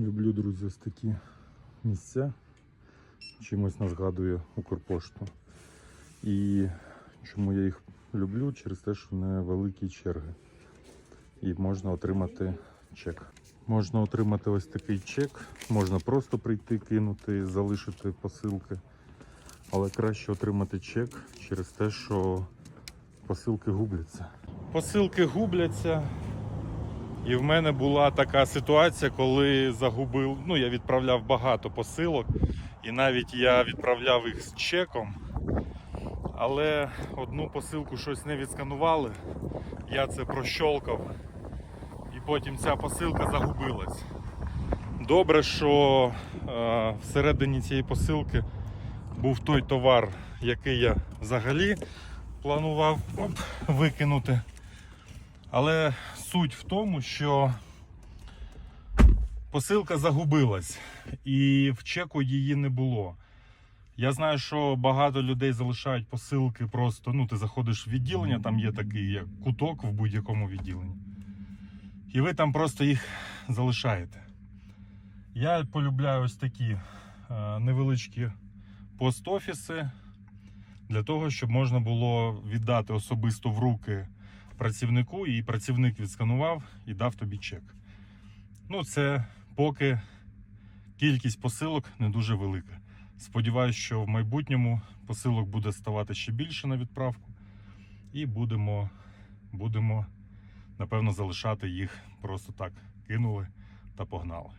Люблю, друзі, ось такі місця. Чимось нас згадує Укрпошту. І чому я їх люблю? Через те, що невеликі черги. І можна отримати чек. Можна отримати ось такий чек, можна просто прийти, кинути, залишити посилки. Але краще отримати чек через те, що посилки губляться. Посилки губляться. І в мене була така ситуація, коли загубив. Ну, я відправляв багато посилок, і навіть я відправляв їх з чеком. Але одну посилку щось не відсканували. Я це прощолкав. І потім ця посилка загубилась. Добре, що е, всередині цієї посилки був той товар, який я взагалі планував оп, викинути. Але суть в тому, що посилка загубилась і в чеку її не було. Я знаю, що багато людей залишають посилки просто. Ну, ти заходиш в відділення, там є такий як куток в будь-якому відділенні. І ви там просто їх залишаєте. Я полюбляю ось такі е, невеличкі пост-офіси для того, щоб можна було віддати особисто в руки працівнику, і працівник відсканував і дав тобі чек. Ну, це поки кількість посилок не дуже велика. Сподіваюсь, що в майбутньому посилок буде ставати ще більше на відправку, і будемо, будемо напевно, залишати їх просто так. Кинули та погнали.